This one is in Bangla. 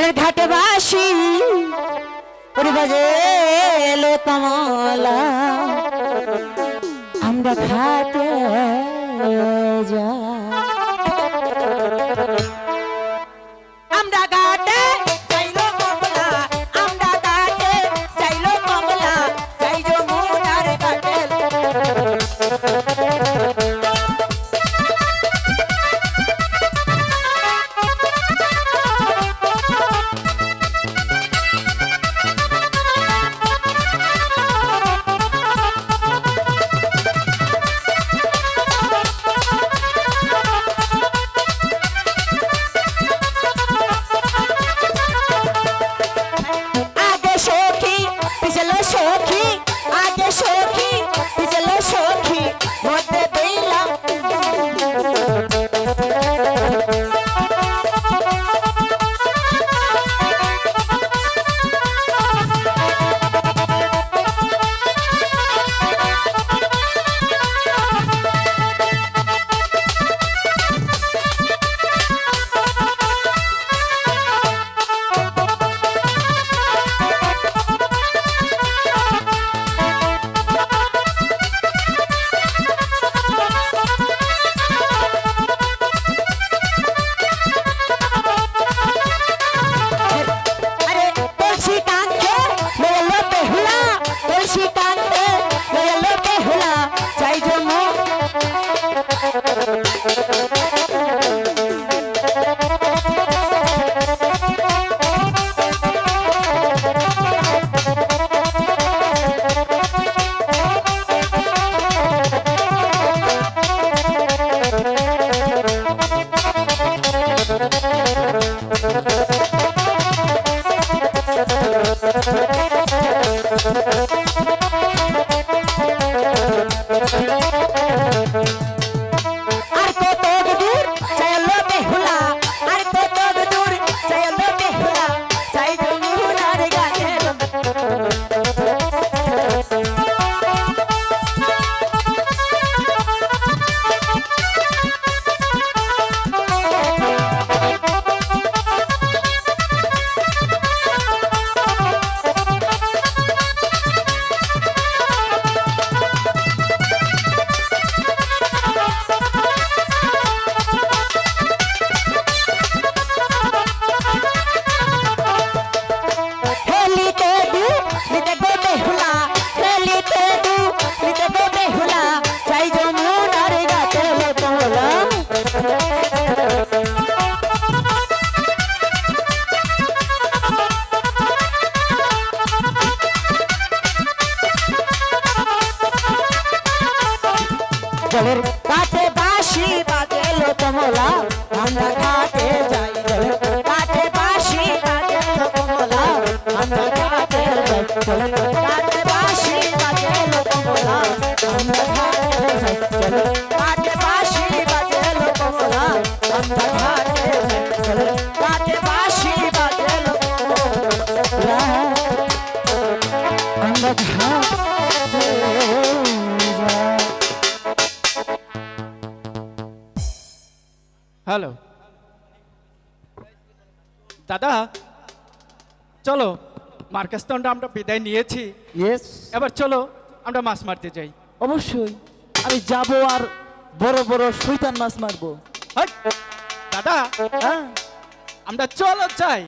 মনের ঘাটে বাসি বাজে এলো কমলা। আমরা ঘাটে যা আমরা ঘাটে জলের কাছে বাসি বাজেলো কমলা আমরা কাটে যাই। হ্যালো। দাদা চলো মার্কেস্তনটা আমরা বিদায় নিয়েছি। ইয়েস এবার চলো আমরা মাছ মারতে যাই। অবশ্যই। আমি যাব আর বড় বড় সুইতান মাছ মারবো। দাদা হ্যাঁ। আমরা চলো যাই।